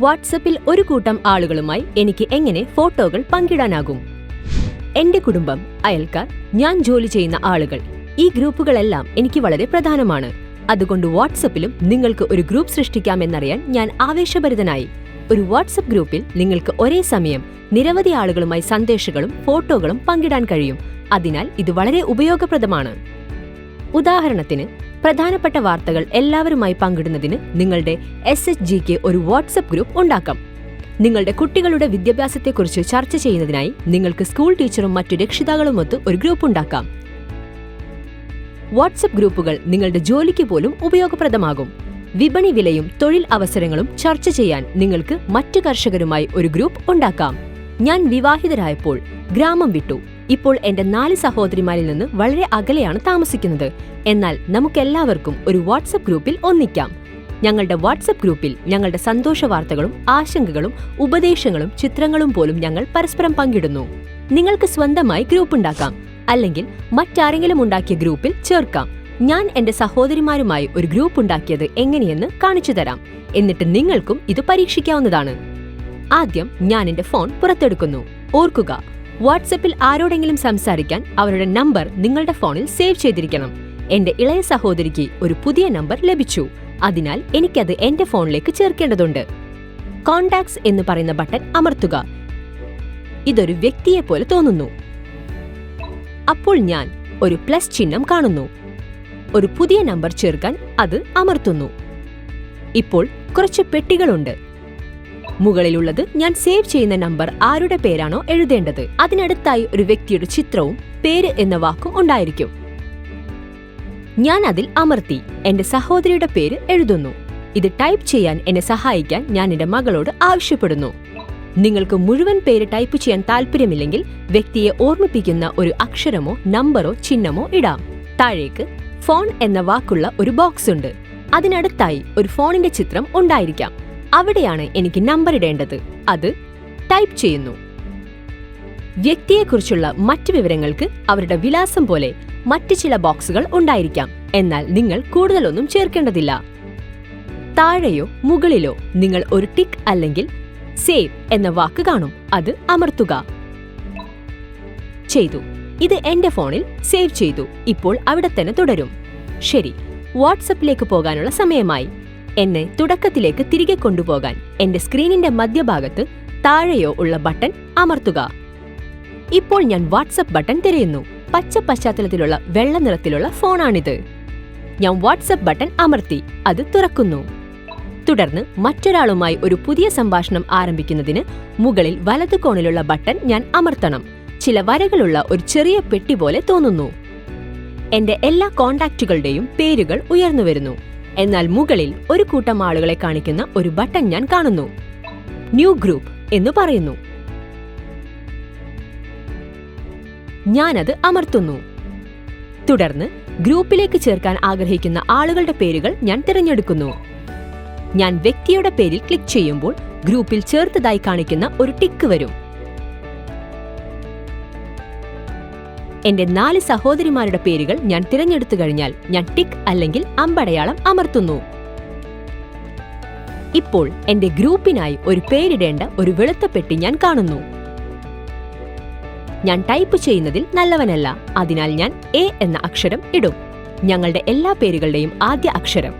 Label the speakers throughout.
Speaker 1: വാട്സപ്പിൽ ഒരു കൂട്ടം ആളുകളുമായി എനിക്ക് എങ്ങനെ ഫോട്ടോകൾ പങ്കിടാനാകും? എന്റെ കുടുംബം അയൽക്കാർ ഞാൻ ജോലി ചെയ്യുന്ന ആളുകൾ ഈ ഗ്രൂപ്പുകളെല്ലാം എനിക്ക് വളരെ പ്രധാനമാണ്. അതുകൊണ്ട് വാട്സപ്പിലും നിങ്ങൾക്ക് ഒരു ഗ്രൂപ്പ് സൃഷ്ടിക്കാമെന്നറിയാൻ ഞാൻ ആവേശഭരിതനായി. ഒരു വാട്സപ്പ് ഗ്രൂപ്പിൽ നിങ്ങൾക്ക് ഒരേ സമയം നിരവധി ആളുകളുമായി സന്ദേശങ്ങളും ഫോട്ടോകളും പങ്കിടാൻ കഴിയും. അതിനാൽ ഇത് വളരെ ഉപയോഗപ്രദമാണ്. ഉദാഹരണത്തിന് പ്രധാനപ്പെട്ട വാർത്തകൾ എല്ലാവരുമായി പങ്കിടുന്നതിന് നിങ്ങളുടെ എസ് എച്ച് ജിക്ക് ഒരു വാട്സപ്പ് ഗ്രൂപ്പ് ഉണ്ടാക്കാം. നിങ്ങളുടെ കുട്ടികളുടെ വിദ്യാഭ്യാസത്തെക്കുറിച്ച് ചർച്ച ചെയ്യുന്നതിനായി നിങ്ങൾക്ക് സ്കൂൾ ടീച്ചറും മറ്റു രക്ഷിതാക്കളുമൊത്ത് ഒരു ഗ്രൂപ്പ് ഉണ്ടാക്കാം. വാട്സപ്പ് ഗ്രൂപ്പുകൾ നിങ്ങളുടെ ജോലിക്ക് പോലും ഉപയോഗപ്രദമാകും. വിപണി വിലയും തൊഴിൽ അവസരങ്ങളും ചർച്ച ചെയ്യാൻ നിങ്ങൾക്ക് മറ്റു കർഷകരുമായി ഒരു ഗ്രൂപ്പ് ഉണ്ടാക്കാം. ഞാൻ വിവാഹിതരായപ്പോൾ ഗ്രാമം വിട്ടു. ഇപ്പോൾ എന്റെ നാല് സഹോദരിമാരിൽ നിന്ന് വളരെ അകലെയാണ് താമസിക്കുന്നത്. എന്നാൽ നമുക്കെല്ലാവർക്കും ഒരു വാട്സപ്പ് ഗ്രൂപ്പിൽ ഒന്നിക്കാം. ഞങ്ങളുടെ വാട്സപ്പ് ഗ്രൂപ്പിൽ ഞങ്ങളുടെ സന്തോഷ വാർത്തകളും ആശങ്കകളും ഉപദേശങ്ങളും ചിത്രങ്ങളും പോലും ഞങ്ങൾ പരസ്പരം പങ്കിടുന്നു. നിങ്ങൾക്ക് സ്വന്തമായി ഗ്രൂപ്പ് ഉണ്ടാക്കാം. അല്ലെങ്കിൽ മറ്റാരെങ്കിലും ഉണ്ടാക്കിയ ഗ്രൂപ്പിൽ ചേർക്കാം. ഞാൻ എന്റെ സഹോദരിമാരുമായി ഒരു ഗ്രൂപ്പ് ഉണ്ടാക്കിയത് എങ്ങനെയെന്ന് കാണിച്ചു തരാം. എന്നിട്ട് നിങ്ങൾക്കും ഇത് പരീക്ഷിക്കാവുന്നതാണ്. ആദ്യം ഞാൻ എന്റെ ഫോൺ പുറത്തെടുക്കുന്നു. ഓർക്കുക വാട്സപ്പിൽ ആരോടെങ്കിലും സംസാരിക്കാൻ അവരുടെ നമ്പർ നിങ്ങളുടെ ഫോണിൽ സേവ് ചെയ്തിരിക്കണം. എന്റെ ഇളയ സഹോദരിക്ക് ഒരു പുതിയ നമ്പർ ലഭിച്ചു. അതിനാൽ എനിക്കത് എന്റെ ഫോണിലേക്ക് ചേർക്കേണ്ടതുണ്ട്. കോണ്ടാക്ട്സ് എന്ന് പറയുന്ന ബട്ടൺ അമർത്തുക. ഇതൊരു വ്യക്തിയെ പോലെ തോന്നുന്നു. അപ്പോൾ ഞാൻ ഒരു പ്ലസ് ചിഹ്നം കാണുന്നു. ഒരു പുതിയ നമ്പർ ചേർക്കാൻ അത് അമർത്തുന്നു. ഇപ്പോൾ കുറച്ച് പെട്ടികളുണ്ട്. മുകളിലുള്ളത് ഞാൻ സേവ് ചെയ്യുന്ന നമ്പർ ആരുടെ പേരാണോ എഴുതേണ്ടത്. അതിനടുത്തായി ഒരു വ്യക്തിയുടെ ചിത്രവും പേര് എന്ന വാക്കും ഉണ്ടായിരിക്കും. ഞാൻ അതിൽ അമർത്തി എന്റെ സഹോദരിയുടെ പേര് എഴുതുന്നു. ഇത് ടൈപ്പ് ചെയ്യാൻ എന്നെ സഹായിക്കാൻ ഞാൻ എന്റെ മകളോട് ആവശ്യപ്പെടുന്നു. നിങ്ങൾക്ക് മുഴുവൻ പേര് ടൈപ്പ് ചെയ്യാൻ താല്പര്യമില്ലെങ്കിൽ വ്യക്തിയെ ഓർമ്മിപ്പിക്കുന്ന ഒരു അക്ഷരമോ നമ്പറോ ചിഹ്നമോ ഇടാം. താഴേക്ക് ഫോൺ എന്ന വാക്കുള്ള ഒരു ബോക്സ് ഉണ്ട്. അതിനടുത്തായി ഒരു ഫോണിന്റെ ചിത്രം ഉണ്ടായിരിക്കാം. അവിടെയാണ് എനിക്ക് നമ്പർ ഇടേണ്ടത്. അത് ടൈപ്പ് ചെയ്യുന്നു. വ്യക്തിയെക്കുറിച്ചുള്ള മറ്റ് വിവരങ്ങൾക്ക് അവരുടെ വിലാസം പോലെ മറ്റ് ചില ബോക്സുകൾ ഉണ്ടായിരിക്കാം. എന്നാൽ നിങ്ങൾ കൂടുതലൊന്നും ചേർക്കേണ്ടതില്ല. താഴെയോ മുകളിലോ നിങ്ങൾ ഒരു ടിക്ക് അല്ലെങ്കിൽ സേവ് എന്ന വാക്ക് കാണും. അത് അമർത്തുക. ചെയ്തു. ഇത് എന്റെ ഫോണിൽ സേവ് ചെയ്തു. ഇപ്പോൾ അവിടെ തന്നെ തുടരും. ശരി. വാട്സപ്പിലേക്ക് പോകാനുള്ള സമയമായി. എന്നെ തുടക്കത്തിലേക്ക് തിരികെ കൊണ്ടുപോകാൻ എന്റെ സ്ക്രീനിന്റെ മധ്യഭാഗത്ത് താഴെയോ ഉള്ള ബട്ടൺ അമർത്തുക. ഇപ്പോൾ ഞാൻ വാട്സപ്പ് ബട്ടൺ തിരയുന്നു. പച്ച പശ്ചാത്തലത്തിലുള്ള വെള്ള നിറത്തിലുള്ള ഫോണാണിത്. ഞാൻ വാട്സപ്പ് ബട്ടൺ അമർത്തി അത് തുറക്കുന്നു. തുടർന്ന് മറ്റൊരാളുമായി ഒരു പുതിയ സംഭാഷണം ആരംഭിക്കുന്നതിന് മുകളിൽ വലതു കോണിലുള്ള ബട്ടൺ ഞാൻ അമർത്തണം. ചില വരകളുള്ള ഒരു ചെറിയ പെട്ടി പോലെ തോന്നുന്നു. എന്റെ എല്ലാ കോണ്ടാക്റ്റുകളുടെയും പേരുകൾ ഉയർന്നു വരുന്നു. എന്നാൽ മുകളിൽ ഒരു കൂട്ടം ആളുകളെ കാണിക്കുന്ന ഒരു ബട്ടൺ ഞാൻ കാണുന്നു. ന്യൂ ഗ്രൂപ്പ് എന്ന് പറയുന്നു. ഞാനത് അമർത്തുന്നു. തുടർന്ന് ഗ്രൂപ്പിലേക്ക് ചേർക്കാൻ ആഗ്രഹിക്കുന്ന ആളുകളുടെ പേരുകൾ ഞാൻ തിരഞ്ഞെടുക്കുന്നു. ഞാൻ വ്യക്തിയുടെ പേരിൽ ക്ലിക്ക് ചെയ്യുമ്പോൾ ഗ്രൂപ്പിൽ ചേർത്തതായി കാണിക്കുന്ന ഒരു ടിക്ക് വരും. എന്റെ നാല് സഹോദരിമാരുടെ പേരുകൾ ഞാൻ തിരഞ്ഞെടുത്തു കഴിഞ്ഞാൽ ഞാൻ ടിക്ക് അല്ലെങ്കിൽ അമ്പടയാളം അമർത്തുന്നു. ഇപ്പോൾ എന്റെ ഗ്രൂപ്പിനായി ഒരു പേരിടേണ്ട ഒരു വെളുത്ത പെട്ടി ഞാൻ കാണുന്നു. ഞാൻ ടൈപ്പ് ചെയ്യുന്നതിൽ നല്ലവനല്ല അതിനാൽ ഞാൻ എ എന്ന അക്ഷരം ഇടും. ഞങ്ങളുടെ എല്ലാ പേരുകളുടെയും ആദ്യ അക്ഷരം.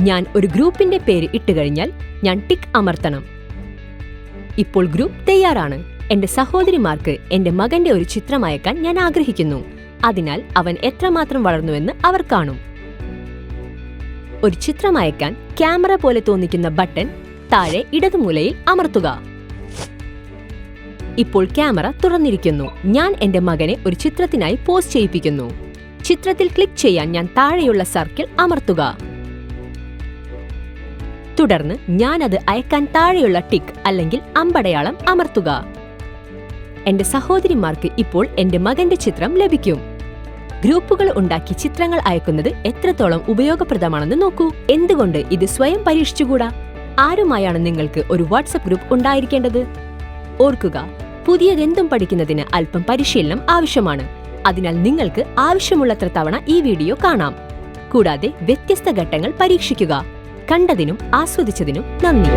Speaker 1: ഞാൻ ഒരു ഗ്രൂപ്പിന്റെ പേര് ഇട്ടുകഴിഞ്ഞാൽ ഞാൻ ടിക്ക് അമർത്തണം. ഇപ്പോൾ ഗ്രൂപ്പ് തയ്യാറാണ്. എന്റെ സഹോദരിമാർക്ക് എന്റെ മകന്റെ ഒരു ചിത്രം അയക്കാൻ ഞാൻ ആഗ്രഹിക്കുന്നു. അതിനാൽ അവൻ എത്രമാത്രം വളർന്നുവെന്ന് അവർ കാണും. ഒരു ചിത്രം അയക്കാൻ ക്യാമറ പോലെ തോന്നിക്കുന്ന ബട്ടൺ താഴെ ഇടതുമൂലയിൽ അമർത്തുക. ഇപ്പോൾ ക്യാമറ തുറന്നിരിക്കുന്നു. ഞാൻ എന്റെ മകനെ ഒരു ചിത്രത്തിനായി പോസ്റ്റ് ചെയ്യിപ്പിക്കുന്നു. ചിത്രത്തിൽ ക്ലിക്ക് ചെയ്യാൻ ഞാൻ താഴെയുള്ള സർക്കിൾ അമർത്തുക. തുടർന്ന് ഞാൻ അത് അയക്കാൻ താഴെയുള്ള ടിക്ക് അല്ലെങ്കിൽ അമ്പടയാളം അമർത്തുക. എന്റെ സഹോദരിമാർക്ക് ഇപ്പോൾ എന്റെ മകന്റെ ചിത്രം ലഭിക്കും. ഗ്രൂപ്പുകൾ ഉണ്ടാക്കി ചിത്രങ്ങൾ അയക്കുന്നത് എത്രത്തോളം ഉപയോഗപ്രദമാണെന്ന് നോക്കൂ. എന്തുകൊണ്ട് ഇത് സ്വയം പരീക്ഷിച്ചുകൂടാ? ആരുമായാണ് നിങ്ങൾക്ക് ഒരു വാട്സപ്പ് ഗ്രൂപ്പ് ഉണ്ടായിരിക്കേണ്ടത്? ഓർക്കുക പുതിയതെന്തും പഠിക്കുന്നതിന് അല്പം പരിശീലനം ആവശ്യമാണ്. അതിനാൽ നിങ്ങൾക്ക് ആവശ്യമുള്ളത്ര തവണ ഈ വീഡിയോ കാണാം. കൂടാതെ വ്യത്യസ്ത ഘട്ടങ്ങൾ പരീക്ഷിക്കുക. കണ്ടതിനും ആസ്വദിച്ചതിനും നന്ദി.